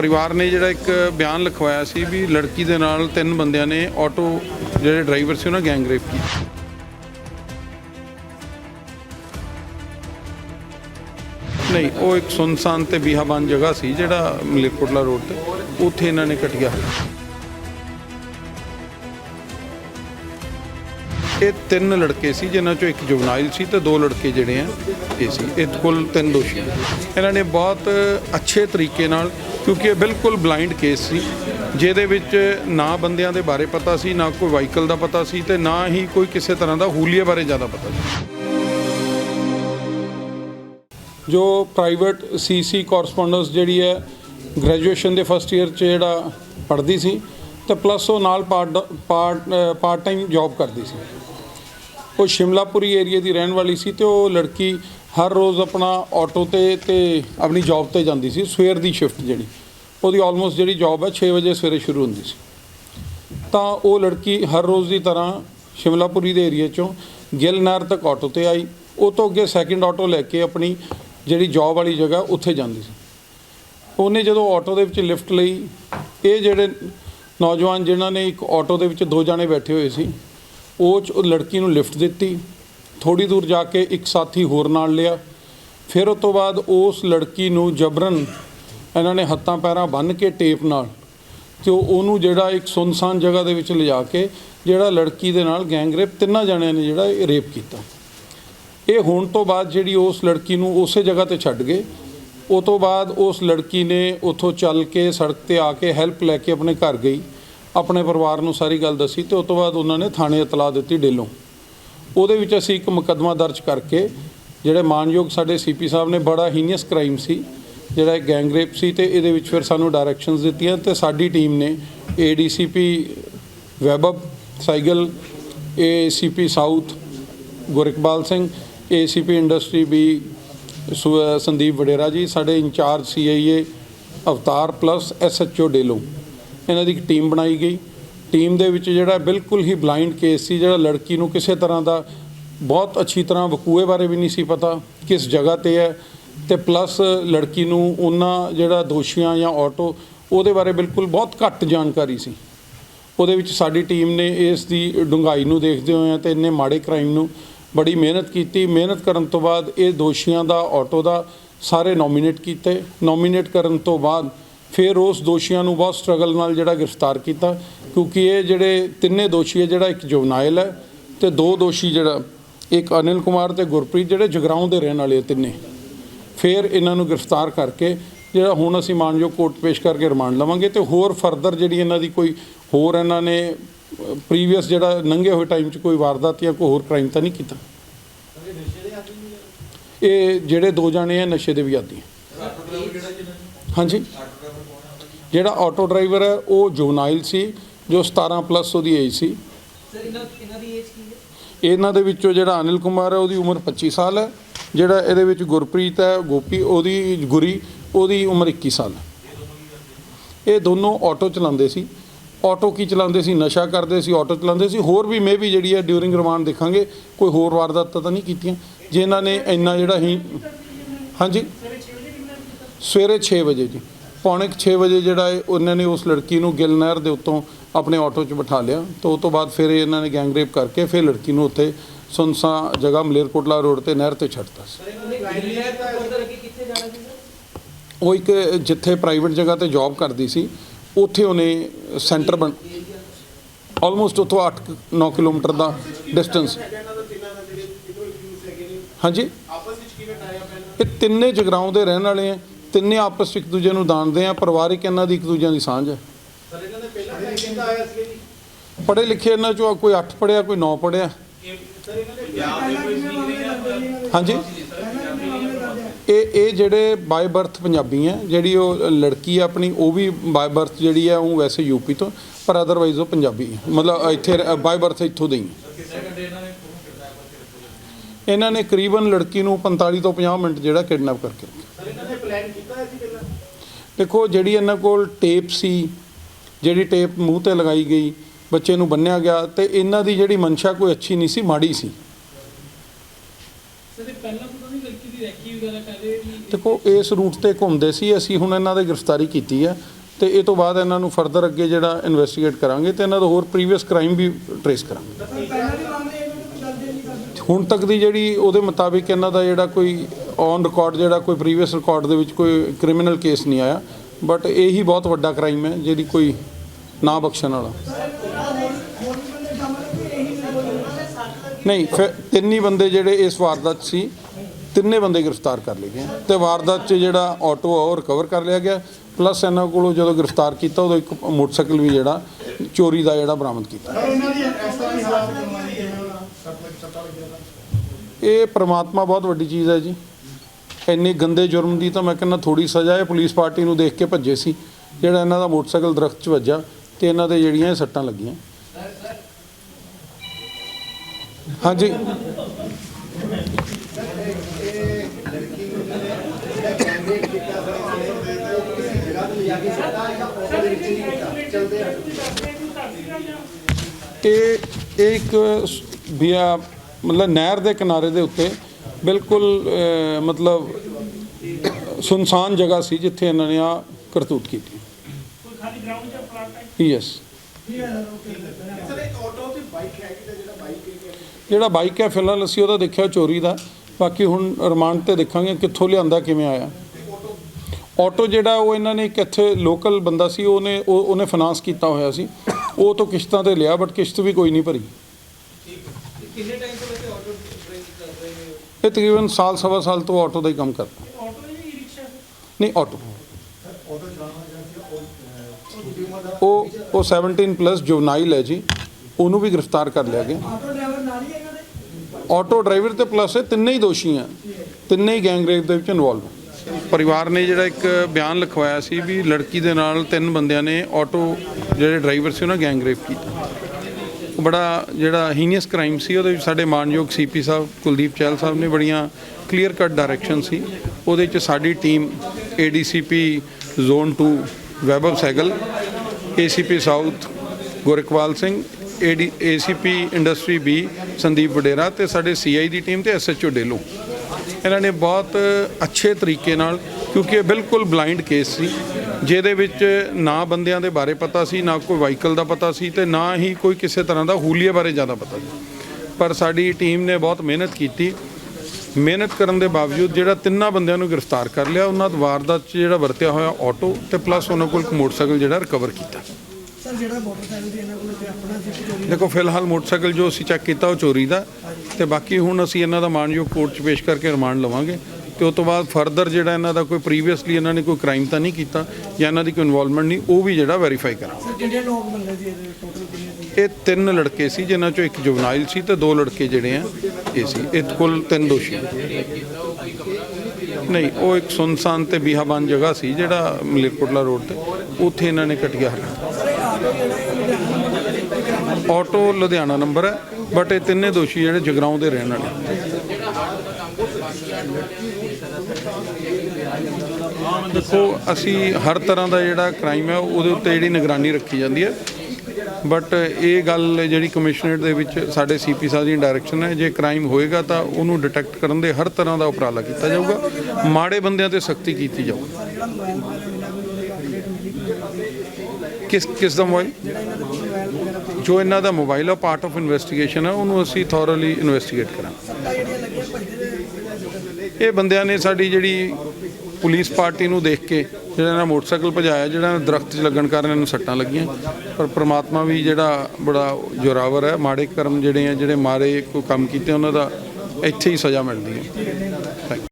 ਪਰਿਵਾਰ ਨੇ ਜਿਹੜਾ ਇੱਕ ਬਿਆਨ ਲਿਖਵਾਇਆ ਸੀ ਵੀ ਲੜਕੀ ਦੇ ਨਾਲ ਤਿੰਨ ਬੰਦਿਆਂ ਨੇ ਆਟੋ ਜਿਹੜੇ ਡਰਾਈਵਰ ਸੀ ਉਹਨਾਂ ਗੈਂਗ ਰੇਪ ਕੀਤਾ। ਨਹੀਂ, ਉਹ ਇੱਕ ਸੁਨਸਾਨ ਤੇ ਬੀਹਾਬਾਨ ਜਗ੍ਹਾ ਸੀ ਜਿਹੜਾ ਮਲੇਰਕੋਟਲਾ ਰੋਡ ਤੇ। ਉੱਥੇ ਇਹਨਾਂ ਨੇ ਕਟਿਆ। ਇਹ ਤਿੰਨ ਲੜਕੇ ਸੀ, ਜਿਨ੍ਹਾਂ ਚੋਂ ਇੱਕ ਜੁਵਨਾਈਲ ਸੀ ਤੇ ਦੋ ਲੜਕੇ ਜਿਹੜੇ ਆ, ਇਹ ਸੀ। ਇਹ ਕੁੱਲ ਤਿੰਨ ਦੋਸ਼ੀ। ਇਹਨਾਂ ਨੇ ਬਹੁਤ ਅੱਛੇ ਤਰੀਕੇ ਨਾਲ ਕਿਉਂਕਿ ਇਹ ਬਿਲਕੁਲ ਬਲਾਈਂਡ ਕੇਸ ਸੀ, ਜਿਹਦੇ ਵਿੱਚ ਨਾ ਬੰਦਿਆਂ ਦੇ ਬਾਰੇ ਪਤਾ ਸੀ, ਨਾ ਕੋਈ ਵਾਹੀਕਲ ਦਾ ਪਤਾ ਸੀ ਤੇ ਨਾ ਹੀ ਕੋਈ ਕਿਸੇ ਤਰ੍ਹਾਂ ਦਾ ਹੂਲੀਏ ਬਾਰੇ ਜ਼ਿਆਦਾ ਪਤਾ ਸੀ। ਜੋ ਪ੍ਰਾਈਵੇਟ ਸੀਸੀ ਕੋਰਸਪੋਂਡੈਂਸ ਜਿਹੜੀ ਹੈ ਗ੍ਰੈਜੂਏਸ਼ਨ ਦੇ ਫਸਟ ਇਅਰ 'ਚ ਜਿਹੜਾ ਪੜ੍ਹਦੀ ਸੀ ਤੇ ਪਲੱਸ ਉਹ ਨਾਲ part part part time job ਕਰਦੀ ਸੀ। ਉਹ ਸ਼ਿਮਲਾਪੁਰੀ ਏਰੀਆ ਦੀ ਰਹਿਣ ਵਾਲੀ ਸੀ ਤੇ ਉਹ ਲੜਕੀ ਹਰ ਰੋਜ਼ ਆਪਣਾ ਆਟੋ ਤੇ ਤੇ ਆਪਣੀ ਜੌਬ ਤੇ ਜਾਂਦੀ ਸੀ, ਸਵੇਰ ਦੀ ਸ਼ਿਫਟ ਜਿਹੜੀ। ਉਹਦੀ ਆਲਮੋਸਟ ਜਿਹੜੀ ਜੌਬ ਹੈ 6 ਵਜੇ ਸਵੇਰੇ ਸ਼ੁਰੂ ਹੁੰਦੀ ਸੀ। ਤਾਂ ਉਹ ਲੜਕੀ ਹਰ ਰੋਜ਼ ਦੀ ਤਰ੍ਹਾਂ ਸ਼ਿਮਲਾਪੁਰੀ ਦੇ ਏਰੀਆ ਚੋਂ ਗਿੱਲ ਨਹਿਰ ਤੱਕ ਆਟੋ ਤੇ ਆਈ। ਉਹ ਤੋਂ ਅੱਗੇ ਸੈਕਿੰਡ ਆਟੋ ਲੈ ਕੇ ਆਪਣੀ ਜਿਹੜੀ ਜੌਬ ਵਾਲੀ ਜਗ੍ਹਾ ਉੱਥੇ ਜਾਂਦੀ ਸੀ। ਉਹਨੇ ਜਦੋਂ ਆਟੋ ਦੇ ਵਿੱਚ ਲਿਫਟ ਲਈ, ਇਹ ਜਿਹੜੇ ਨੌਜਵਾਨ ਜਿਨ੍ਹਾਂ ਨੇ ਇੱਕ ਆਟੋ ਦੇ ਵਿੱਚ ਦੋ ਜਾਣੇ ਬੈਠੇ ਹੋਏ ਸੀ, ਉਹ 'ਚ ਉਹ ਲੜਕੀ ਨੂੰ ਲਿਫਟ ਦਿੱਤੀ। ਥੋੜੀ ਦੂਰ ਜਾ ਕੇ ਇੱਕ ਸਾਥੀ ਹੋਰ ਨਾਲ ਲਿਆ। ਫਿਰ ਉਸ ਤੋਂ ਬਾਅਦ ਉਸ ਲੜਕੀ ਨੂੰ ਜਬਰਨ ਇਹਨਾਂ ਨੇ ਹੱਥਾਂ ਪੈਰਾਂ ਬੰਨ੍ਹ ਕੇ ਟੇਪ ਨਾਲ ਤੇ ਉਹ- ਉਹਨੂੰ ਜਿਹੜਾ ਇੱਕ ਸੁਨਸਾਨ ਜਗ੍ਹਾ ਦੇ ਵਿੱਚ ਲਿਜਾ ਕੇ ਜਿਹੜਾ ਲੜਕੀ ਦੇ ਨਾਲ ਗੈਂਗ ਰੇਪ ਤਿੰਨਾਂ ਜਣਿਆਂ ਨੇ ਜਿਹੜਾ ਇਹ ਰੇਪ ਕੀਤਾ। ਇਹ ਹੋਣ ਤੋਂ ਬਾਅਦ ਜਿਹੜੀ ਉਸ ਲੜਕੀ ਨੂੰ ਉਸੇ ਜਗ੍ਹਾ ਤੇ ਛੱਡ ਗਏ। ਉਹ ਤੋਂ ਬਾਅਦ ਉਸ ਲੜਕੀ ਨੇ ਉੱਥੋਂ ਚੱਲ ਕੇ ਸੜਕ ਤੇ ਆ ਕੇ ਹੈਲਪ ਲੈ ਕੇ ਆਪਣੇ ਘਰ ਗਈ। ਆਪਣੇ ਪਰਿਵਾਰ ਨੂੰ ਸਾਰੀ ਗੱਲ ਦੱਸੀ ਤੇ ਉਸ ਤੋਂ ਬਾਅਦ ਉਹਨਾਂ ਨੇ ਥਾਣੇ ਇਤਲਾਹ ਦਿੱਤੀ ਡੇਲੋਂ। ਉਹਦੇ ਵਿੱਚ ਅਸੀਂ ਇੱਕ ਮੁਕੱਦਮਾ ਦਰਜ ਕਰਕੇ ਜਿਹੜੇ ਮਾਨਯੋਗ ਸਾਡੇ ਸੀਪੀ ਸਾਹਿਬ ਨੇ ਬੜਾ ਹੀਨੀਅਸ ਕ੍ਰਾਈਮ ਸੀ, ਜਿਹੜਾ ਇਹ ਗੈਂਗ ਰੇਪ ਸੀ ਤੇ ਇਹਦੇ ਵਿੱਚ ਫਿਰ ਸਾਨੂੰ ਡਾਇਰੈਕਸ਼ਨਸ ਦਿੱਤੀਆਂ ਤੇ ਸਾਡੀ ਟੀਮ ਨੇ ADCP Vaibhav Saigal ACP south Gurikbal Singh ACP industry ਵੀ ਸੁ- ਸੰਦੀਪ ਵਡੇਰਾ ਜੀ, ਸਾਡੇ incharge CIA Avtar plus SHO Dehlon ਇਹਨਾਂ ਦੀ ਇੱਕ ਟੀਮ ਬਣਾਈ ਗਈ। ਟੀਮ ਦੇ ਵਿੱਚ ਜਿਹੜਾ ਬਿਲਕੁਲ ਹੀ ਬਲਾਈਂਡ ਕੇਸ ਸੀ, ਜਿਹੜਾ ਲੜਕੀ ਨੂੰ ਕਿਸੇ ਤਰ੍ਹਾਂ ਦਾ ਬਹੁਤ ਅੱਛੀ ਤਰ੍ਹਾਂ ਵਕੂਏ ਬਾਰੇ ਵੀ ਨਹੀਂ ਸੀ ਪਤਾ ਕਿਸ ਜਗ੍ਹਾ ਤੇ ਹੈ ਤੇ ਪਲੱਸ ਲੜਕੀ ਨੂੰ ਉਹਨਾਂ ਜਿਹੜਾ ਦੋਸ਼ੀਆਂ ਜਾਂ ਆਟੋ ਉਹਦੇ ਬਾਰੇ ਬਿਲਕੁਲ ਬਹੁਤ ਘੱਟ ਜਾਣਕਾਰੀ ਸੀ। ਉਹਦੇ ਵਿੱਚ ਸਾਡੀ ਟੀਮ ਨੇ ਇਸ ਦੀ ਡੂੰਘਾਈ ਨੂੰ ਦੇਖਦੇ ਹੋਏ ਤੇ ਇੰਨੇ ਮਾੜੇ ਕ੍ਰਾਈਮ ਨੂੰ ਬੜੀ ਮਿਹਨਤ ਕੀਤੀ। ਮਿਹਨਤ ਕਰਨ ਤੋਂ ਬਾਅਦ ਇਹ ਦੋਸ਼ੀਆਂ ਦਾ ਆਟੋ ਦਾ ਸਾਰੇ ਨੋਮੀਨੇਟ ਕੀਤੇ। ਨੋਮੀਨੇਟ ਕਰਨ ਤੋਂ ਬਾਅਦ ਫਿਰ ਉਸ ਦੋਸ਼ੀਆਂ ਨੂੰ ਬਹੁਤ ਸਟਰਗਲ ਨਾਲ ਜਿਹੜਾ ਗ੍ਰਿਫਤਾਰ ਕੀਤਾ। ਕਿਉਂਕਿ ਇਹ ਜਿਹੜੇ ਤਿੰਨੇ ਦੋਸ਼ੀ ਹੈ, ਜਿਹੜਾ ਇੱਕ ਜੁਵਨਾਈਲ ਹੈ ਤੇ ਦੋ ਦੋਸ਼ੀ ਜਿਹੜਾ, ਇੱਕ ਅਨਿਲ ਕੁਮਾਰ ਤੇ ਗੁਰਪ੍ਰੀਤ, ਜਿਹੜੇ ਜਗਰਾਉਂ ਦੇ ਰਹਿਣ ਵਾਲੇ ਆ ਤਿੰਨੇ। ਫਿਰ ਇਹਨਾਂ ਨੂੰ ਗ੍ਰਿਫਤਾਰ ਕਰਕੇ, ਜਿਹੜਾ ਹੁਣ ਅਸੀਂ ਮਾਨਯੋਗ ਕੋਰਟ ਪੇਸ਼ ਕਰਕੇ ਰਿਮਾਂਡ ਲਵਾਂਗੇ ਤੇ ਹੋਰ ਫਰਦਰ ਜਿਹੜੀ ਇਹਨਾਂ ਦੀ ਕੋਈ ਹੋਰ ਇਹਨਾਂ ਨੇ ਪ੍ਰੀਵੀਅਸ ਜਿਹੜਾ ਲੰਘੇ ਹੋਏ ਟਾਈਮ 'ਚ ਕੋਈ ਵਾਰਦਾਤ ਜਾਂ ਕੋਈ ਹੋਰ ਕ੍ਰਾਈਮ ਤਾਂ ਨਹੀਂ ਕੀਤਾ। ਇਹ ਜਿਹੜੇ ਦੋ ਜਾਣੇ ਆ, ਨਸ਼ੇ ਦੇ ਵੀ ਆਦੀ ਹਾਂਜੀ। ਜਿਹੜਾ ਆਟੋ ਡਰਾਈਵਰ ਹੈ, ਉਹ ਜੁਵਨਾਈਲ ਸੀ। ਜੋ 17 ਪਲੱਸ ਉਹਦੀ ਏਜ ਸੀ। ਸਰ ਇਹਨਾਂ ਇਹਨਾਂ ਦੀ ਏਜ ਕੀ ਹੈ? ਇਹਨਾਂ ਦੇ ਵਿੱਚੋਂ ਜਿਹੜਾ ਅਨਿਲ ਕੁਮਾਰ ਹੈ ਉਹਦੀ ਉਮਰ 25 ਸਾਲ ਹੈ। ਜਿਹੜਾ ਇਹਦੇ ਵਿੱਚ ਗੁਰਪ੍ਰੀਤ ਹੈ ਗੋਪੀ ਉਹਦੀ ਗੁਰੀ ਉਹਦੀ ਉਮਰ 21 ਸਾਲ ਹੈ। ਇਹ ਦੋਨੋਂ ਆਟੋ ਚਲਾਉਂਦੇ ਸੀ। ਆਟੋ ਕੀ ਚਲਾਉਂਦੇ ਸੀ? ਨਸ਼ਾ ਕਰਦੇ ਸੀ ਆਟੋ ਚਲਾਉਂਦੇ ਸੀ। ਹੋਰ ਵੀ ਮੇ ਵੀ ਜਿਹੜੀ ਹੈ ਡਿਊਰਿੰਗ ਰਿਮਾਂਡ ਦੇਖਾਂਗੇ। ਕੋਈ ਹੋਰ ਵਾਰਦਾਤਾਂ ਤਾਂ ਨਹੀਂ ਕੀਤੀਆਂ। ਜਿਨ੍ਹਾਂ ਨੇ ਇੰਨਾ ਜਿਹੜਾ ਹੀ ਹਾਂਜੀ? ਸਵੇਰੇ 6 ਵਜੇ ਜੀ। ਪੌਣੇ 6 ਵਜੇ ਜਿਹੜਾ ਹੈ ਉਹਨਾਂ ਨੇ ਉਸ ਲੜਕੀ ਨੂੰ ਗਿੱਲ ਨਹਿਰ ਦੇ ਉੱਤੋਂ ਆਪਣੇ ਆਟੋ 'ਚ ਬਿਠਾ ਲਿਆ। ਤੇ ਉਸ ਤੋਂ ਬਾਅਦ ਫਿਰ ਇਹਨਾਂ ਨੇ ਗੈਂਗ ਰੇਪ ਕਰਕੇ ਫਿਰ ਲੜਕੀ ਨੂੰ ਉੱਥੇ ਸੁਨਸਾ ਜਗ੍ਹਾ ਮਲੇਰਕੋਟਲਾ ਰੋਡ ਤੇ ਨਹਿਰ ਤੇ ਛੱਡਤਾ ਸੀ। ਉਹ ਇੱਕ ਜਿੱਥੇ ਪ੍ਰਾਈਵੇਟ ਜਗ੍ਹਾ ਤੇ ਜੌਬ ਕਰਦੀ ਸੀ ਉੱਥੇ ਉਹਨੇ ਸੈਂਟਰ ਬਣ ਆਲਮੋਸਟ ਉੱਥੋਂ 8-9 ਕਿਲੋਮੀਟਰ ਦਾ ਡਿਸਟੈਂਸ ਹਾਂਜੀ? ਇਹ ਤਿੰਨੇ ਜਗਰਾਉਂ ਦੇ ਰਹਿਣ ਵਾਲੇ ਆ ਤਿੰਨੇ ਆਪਸ 'ਚ ਇੱਕ ਦੂਜੇ ਨੂੰ ਦਾਣਦੇ ਆ ਪਰਿਵਾਰਿਕ ਇਹਨਾਂ ਦੀ ਇੱਕ ਦੂਜਿਆਂ ਦੀ ਸਾਂਝ ਹੈ ਪੜ੍ਹੇ ਲਿਖੇ ਇਹਨਾਂ ਚੋਂ ਕੋਈ 8 ਪੜ੍ਹਿਆ, ਕੋਈ 9 ਪੜ੍ਹਿਆ। ਹਾਂਜੀ। ਇਹ ਇਹ ਜਿਹੜੇ ਬਾਈ ਬਰਥ ਪੰਜਾਬੀ ਹੈ, ਜਿਹੜੀ ਉਹ ਲੜਕੀ ਹੈ ਆਪਣੀ, ਉਹ ਵੀ ਬਾਈ ਬਰਥ ਜਿਹੜੀ ਹੈ ਉਹ ਵੈਸੇ ਯੂਪੀ ਤੋਂ, ਪਰ ਅਦਰਵਾਈਜ਼ ਉਹ ਪੰਜਾਬੀ ਹੈ। ਮਤਲਬ ਇੱਥੇ ਬਾਈ ਬਰਥ ਇੱਥੋਂ ਦੇ ਹੀ। ਇਹਨਾਂ ਨੇ ਕਰੀਬਨ ਲੜਕੀ ਨੂੰ 45 ਤੋਂ 50 ਮਿੰਟ ਜਿਹੜਾ ਕਿਡਨੈਪ ਕਰਕੇ ਰੱਖਿਆ। ਦੇਖੋ, ਜਿਹੜੀ ਇਹਨਾਂ ਕੋਲ ਟੇਪ ਸੀ ਜਿਹੜੀ ਟੇਪ ਮੂੰਹ ਤੇ ਲਗਾਈ ਗਈ ਬੱਚੇ ਨੂੰ ਬੰਨਿਆ ਗਿਆ ਤੇ ਇਹਨਾਂ ਦੀ ਜਿਹੜੀ ਮਨਸ਼ਾ ਕੋਈ ਅੱਛੀ ਨਹੀਂ ਸੀ ਮਾੜੀ ਸੀ। ਸਰ ਇਹ ਪਹਿਲਾਂ ਪਤਾ ਨਹੀਂ ਲੜਕੀ ਦੀ ਰੈਕੀ ਵਗੈਰਾ ਕਹਦੇ ਵੀ ਦੇਖੋ ਇਸ ਰੂਟ ਤੇ ਘੁੰਮਦੇ ਸੀ ਅਸੀਂ ਹੁਣ ਇਹਨਾਂ ਦੀ ਗ੍ਰਿਫਤਾਰੀ ਕੀਤੀ ਹੈ ਤੇ ਇਹ ਤੋਂ ਬਾਅਦ ਇਹਨਾਂ ਨੂੰ ਫਰਦਰ ਅੱਗੇ ਜਿਹੜਾ ਇਨਵੈਸਟੀਗੇਟ ਕਰਾਂਗੇ ਤੇ ਇਹਨਾਂ ਦਾ ਹੋਰ ਪ੍ਰੀਵੀਅਸ ਕ੍ਰਾਈਮ ਵੀ ਟਰੇਸ ਕਰਾਂਗੇ। ਹੁਣ ਤੱਕ ਦੀ ਜਿਹੜੀ ਉਹਦੇ ਮੁਤਾਬਿਕ ਇਹਨਾਂ ਦਾ ਜਿਹੜਾ ਕੋਈ ਔਨ ਰਿਕਾਰਡ ਜਿਹੜਾ ਕੋਈ ਪ੍ਰੀਵੀਅਸ ਰਿਕਾਰਡ ਦੇ ਵਿੱਚ ਕੋਈ ਕ੍ਰਿਮੀਨਲ ਕੇਸ ਨਹੀਂ ਆਇਆ ਬਟ ਇਹੀ ਬਹੁਤ ਵੱਡਾ ਕ੍ਰਾਈਮ ਹੈ ਜਿਹਦੀ ਕੋਈ ਨਾ ਬਖਸ਼ਣ ਵਾਲਾ। ਨਹੀਂ, ਫਿਰ ਤਿੰਨ ਹੀ ਬੰਦੇ ਜਿਹੜੇ ਇਸ ਵਾਰਦਾਤ 'ਚ ਸੀ, ਤਿੰਨੇ ਬੰਦੇ ਗ੍ਰਿਫਤਾਰ ਕਰ ਲਏ ਗਏ ਤੇ ਵਾਰਦਾਤ 'ਚ ਜਿਹੜਾ ਆਟੋ ਆ, ਉਹ ਰਿਕਵਰ ਕਰ ਲਿਆ ਗਿਆ। ਪਲੱਸ ਇਹਨਾਂ ਕੋਲੋਂ ਜਦੋਂ ਗ੍ਰਿਫਤਾਰ ਕੀਤਾ, ਉਦੋਂ ਇੱਕ ਮੋਟਰਸਾਈਕਲ ਵੀ ਜਿਹੜਾ, ਚੋਰੀ ਦਾ ਜਿਹੜਾ ਬਰਾਮਦ ਕੀਤਾ। ਇਹ ਪ੍ਰਮਾਤਮਾ ਬਹੁਤ ਵੱਡੀ ਚੀਜ਼ ਹੈ ਜੀ। ਇੰਨੀ ਗੰਦੇ ਜੁਰਮ ਦੀ ਤਾਂ ਮੈਂ ਕਹਿੰਦਾ ਥੋੜੀ ਸਜ਼ਾ ਹੈ। ਪੁਲਿਸ ਪਾਰਟੀ ਨੂੰ ਦੇਖ ਕੇ ਭੱਜੇ ਸੀ। ਜਿਹੜਾ ਇਹਨਾਂ ਦਾ ਮੋਟਰਸਾਈਕਲ ਦਰਖਤ 'ਚ ਵੱਜਾ ਤੇ ਇਹਨਾਂ ਦੇ ਜਿਹੜੀਆਂ ਇਹ ਸੱਟਾਂ ਲੱਗੀਆਂ। ਹਾਂਜੀ। ਇਹ ਇਹ ਇੱਕ ਸ- ਮਤਲਬ ਨਹਿਰ ਦੇ ਕਿਨਾਰੇ ਦੇ ਉੱਤੇ ਬਿਲਕੁਲ ਮਤਲਬ ਸੁਨਸਾਨ ਜਗ੍ਹਾ ਸੀ ਜਿੱਥੇ ਇਹਨਾਂ ਨੇ ਆ ਕਰਤੂਤ ਕੀਤੀ। ਕੋਈ ਖਾਲੀ ਗਰਾਊਂਡ ਜਾਂ ਪਲਾਟ ਯੈਸ ਜਿਹੜਾ ਬਾਈਕ ਹੈ, ਫਿਲਹਾਲ ਅਸੀਂ ਉਹਦਾ ਦੇਖਿਆ ਚੋਰੀ ਦਾ। ਬਾਕੀ ਹੁਣ ਰਿਮਾਂਡ ਤੇ ਦੇਖਾਂਗੇ ਕਿੱਥੋਂ ਲਿਆਂਦਾ, ਕਿਵੇਂ ਆਇਆ। ਆਟੋ ਜਿਹੜਾ ਉਹ ਇਹਨਾਂ ਨੇ ਇੱਕ ਇੱਥੇ ਲੋਕਲ ਬੰਦਾ ਸੀ, ਉਹਨੇ ਉਹ- ਉਹਨੇ ਫਾਈਨਾਂਸ ਕੀਤਾ ਹੋਇਆ ਸੀ। ਉਹ ਤੋਂ ਕਿਸ਼ਤਾਂ ਤੇ ਲਿਆ ਬਟ ਕਿਸ਼ਤ ਵੀ ਕੋਈ ਨਹੀਂ ਭਰੀ। ਕਿੰਨੇ ਟਾਈਮ ਤੋਂ ਵੈਸੇ ਆਟੋ ਡਰਾਈਵ ਕਰ ਰਹੇ ਨੇ ਇਹ ਤਕਰੀਬਨ ਸਾਲ ਸਵਾ ਸਾਲ ਤੋਂ ਆਟੋ ਦਾ ਹੀ ਕੰਮ ਕਰਦਾ। ਆਟੋ ਜਾਂ ਈ ਰਿਕਸ਼ਾ ਨਹੀਂ ਆਟੋ ਉਹ ਉਹ 17 ਪਲੱਸ ਜੁਵਨਾਈਲ ਹੈ ਜੀ ਉਹਨੂੰ ਵੀ ਗ੍ਰਿਫਤਾਰ ਕਰ ਲਿਆ ਗਿਆ। ਆਟੋ ਡਰਾਈਵਰ ਨਾਲ ਹੀ ਹੈਗਾ ਨੇ ਆਟੋ ਡਰਾਈਵਰ ਤੇ ਪਲੱਸ ਇਹ ਤਿੰਨੇ ਹੀ ਦੋਸ਼ੀ ਆ ਤਿੰਨੇ ਹੀ ਗੈਂਗ ਰੇਪ ਦੇ ਵਿੱਚ ਇਨਵੋਲਵ ਪਰਿਵਾਰ ਨੇ ਜਿਹੜਾ ਇੱਕ ਬਿਆਨ ਲਿਖਵਾਇਆ ਸੀ ਵੀ ਲੜਕੀ ਦੇ ਨਾਲ ਤਿੰਨ ਬੰਦਿਆਂ ਨੇ ਆਟੋ ਜਿਹੜੇ ਡਰਾਈਵਰ ਸੀ ਉਹਨਾਂ ਗੈਂਗ ਰੇਪ ਕੀਤਾ। ਬੜਾ ਜਿਹੜਾ ਹੀਨੀਅਸ ਕ੍ਰਾਈਮ ਸੀ, ਉਹਦੇ ਵਿੱਚ ਸਾਡੇ ਮਾਨਯੋਗ ਸੀਪੀ ਸਾਹਿਬ, ਕੁਲਦੀਪ ਚਹਿਲ ਸਾਹਿਬ ਨੇ ਬੜੀਆਂ ਕਲੀਅਰ ਕੱਟ ਡਾਇਰੈਕਸ਼ਨ ਸੀ। ਉਹਦੇ ਵਿੱਚ ਸਾਡੀ team A D C P zone 2 Vaibhav Sehgal A C P south Gorakhwal Singh A D A C P industry B Sandeep Wadhera ਤੇ ਸਾਡੇ ਸੀਆਈ ਦੀ ਟੀਮ ਤੇ ਐਸਐਚਓ ਡੇਲੋ ਇਹਨਾਂ ਨੇ ਬਹੁਤ ਅੱਛੇ ਤਰੀਕੇ ਨਾਲ ਕਿਉਂਕਿ ਇਹ ਬਿਲਕੁਲ ਬਲਾਈਂਡ ਕੇਸ ਸੀ ਜਿਹਦੇ ਵਿੱਚ ਨਾ ਬੰਦਿਆਂ ਦੇ ਬਾਰੇ ਪਤਾ ਸੀ ਨਾ ਕੋਈ ਵਾਹੀਕਲ ਦਾ ਪਤਾ ਸੀ ਤੇ ਨਾ ਹੀ ਕੋਈ ਕਿਸੇ ਤਰ੍ਹਾਂ ਦਾ ਹੂਲੀਏ ਬਾਰੇ ਜ਼ਿਆਦਾ ਪਤਾ ਸੀ। ਪਰ ਸਾਡੀ ਟੀਮ ਨੇ ਬਹੁਤ ਮਿਹਨਤ ਕੀਤੀ। ਮਿਹਨਤ ਕਰਨ ਦੇ ਬਾਵਜੂਦ ਜਿਹੜਾ ਤਿੰਨਾਂ ਬੰਦਿਆਂ ਨੂੰ ਗ੍ਰਿਫਤਾਰ ਕਰ ਲਿਆ ਉਹਨਾਂ ਦੀ ਵਾਰਦਾਤ 'ਚ ਜਿਹੜਾ ਵਰਤਿਆ ਹੋਇਆ ਆਟੋ ਤੇ ਪਲੱਸ ਉਹਨਾਂ ਕੋਲ ਇੱਕ ਮੋਟਰਸਾਈਕਲ ਜਿਹੜਾ ਰਿਕਵਰ ਕੀਤਾ। ਸਰ ਜਿਹੜਾ ਮੋਟਰਸਾਈਕਲ ਦੀ ਇਹਨਾਂ ਕੋਲ ਤੇ ਆਪਣਾ ਸੀ ਚੋਰੀ? ਦੇਖੋ ਫਿਲਹਾਲ ਮੋਟਰਸਾਈਕਲ ਜੋ ਅਸੀਂ ਚੈੱਕ ਕੀਤਾ ਉਹ ਚੋਰੀ ਦਾ ਤੇ ਬਾਕੀ ਹੁਣ ਅਸੀਂ ਇਹਨਾਂ ਦਾ ਮਾਨਯੋਗ ਕੋਰਟ 'ਚ ਪੇਸ਼ ਕਰਕੇ ਰਿਮਾਂਡ ਲਵਾਂਗੇ। ਤੇ ਉਸ ਤੋਂ ਬਾਅਦ ਫਰਦਰ ਜਿਹੜਾ ਇਹਨਾਂ ਦਾ ਕੋਈ ਪ੍ਰੀਵੀਅਸਲੀ ਇਹਨਾਂ ਨੇ ਕੋਈ ਕ੍ਰਾਈਮ ਤਾਂ ਨਹੀਂ ਕੀਤਾ ਜਾਂ ਇਹਨਾਂ ਦੀ ਕੋਈ ਇਨਵੋਲਵਮੈਂਟ ਨਹੀਂ ਉਹ ਵੀ ਜਿਹੜਾ ਵੈਰੀਫਾਈ ਕਰਾਂਗੇ ਸਰ ਕਿੰਨੇ ਲੋਕ ਬੰਦੇ ਸੀ ਇਹਦੇ? ਟੋਟਲ ਕਿੰਨੇ ਸੀ ਇਹ ਤਿੰਨ ਲੜਕੇ ਸੀ ਜਿਨ੍ਹਾਂ ਚੋਂ ਇੱਕ ਜੁਵਨਾਈਲ ਸੀ ਤੇ ਦੋ ਲੜਕੇ ਜਿਹੜੇ ਆ ਇਹ ਸੀ। ਇਹ ਕੁੱਲ ਤਿੰਨ ਦੋਸ਼ੀ ਨਹੀਂ ਉਹ ਇੱਕ ਸੁਨਸਾਨ ਤੇ ਬੀਹਾਬਾਨ ਜਗ੍ਹਾ ਸੀ ਜਿਹੜਾ ਮਲੇਰਕੋਟਲਾ ਰੋਡ ਤੇ ਉੱਥੇ ਇਹਨਾਂ ਨੇ ਕਟਿਆ ਕਰਾਉਣਾ ਆਟੋ ਲੁਧਿਆਣਾ ਨੰਬਰ ਹੈ ਬਟ ਇਹ ਤਿੰਨੇ ਦੋਸ਼ੀ ਜਿਹੜੇ ਜਗਰਾਉਂ ਦੇ ਰਹਿਣ ਵਾਲੇ। ਦੇਖੋ, ਅਸੀਂ ਹਰ ਤਰ੍ਹਾਂ ਦਾ ਜਿਹੜਾ ਕ੍ਰਾਈਮ ਹੈ, ਉਹਦੇ ਉੱਤੇ ਜਿਹੜੀ ਨਿਗਰਾਨੀ ਰੱਖੀ ਜਾਂਦੀ ਹੈ। ਬਟ ਇਹ ਗੱਲ ਜਿਹੜੀ ਕਮਿਸ਼ਨਰੇਟ ਦੇ ਵਿੱਚ ਸਾਡੇ ਸੀਪੀ ਸਾਹਿਬ ਦੀ ਡਾਇਰੈਕਸ਼ਨ ਹੈ, ਜੇ ਕ੍ਰਾਈਮ ਹੋਏਗਾ ਤਾਂ ਉਹਨੂੰ ਡਿਟੈਕਟ ਕਰਨ ਦੇ ਹਰ ਤਰ੍ਹਾਂ ਦਾ ਉਪਰਾਲਾ ਕੀਤਾ ਜਾਊਗਾ। ਮਾੜੇ ਬੰਦਿਆਂ ਤੇ ਸਖਤੀ ਕੀਤੀ ਜਾਊਗੀ ਜਿਹੜਾ ਕਿਸ ਕਿਸ ਦਾ ਮੋਬਾਈਲ ਜੋ ਇਹਨਾਂ ਦਾ ਮੋਬਾਈਲ ਆ ਪਾਰਟ ਆਫ ਇਨਵੈਸਟੀਗੇਸ਼ਨ ਹੈ ਉਹਨੂੰ ਅਸੀਂ ਥੋਰਲੀ ਇਨਵੈਸਟੀਗੇਟ ਕਰਾਂਗੇ। ਇਹ ਬੰਦਿਆਂ ਨੇ ਸਾਡੀ ਜਿਹੜੀ ਪੁਲਿਸ ਪਾਰਟੀ ਨੂੰ ਦੇਖ ਕੇ ਜਿਹੜਾ ਇਹਨਾਂ ਮੋਟਰਸਾਈਕਲ ਭਜਾਇਆ, ਜਿਹੜਾ ਦਰਖਤ 'ਚ ਲੱਗਣ ਕਾਰਨ ਇਹਨੂੰ ਸੱਟਾਂ ਲੱਗੀਆਂ। ਪਰ ਪ੍ਰਮਾਤਮਾ ਵੀ ਜਿਹੜਾ ਬੜਾ ਜੋਰਾਵਰ ਹੈ, ਮਾੜੇ ਕਰਮ ਜਿਹੜੇ ਆ, ਜਿਹੜੇ ਮਾਰੇ ਕੋਈ ਕੰਮ ਕੀਤੇ, ਉਹਨਾਂ ਦਾ ਇੱਥੇ ਹੀ ਸਜ਼ਾ ਮਿਲਦੀ ਹੈ।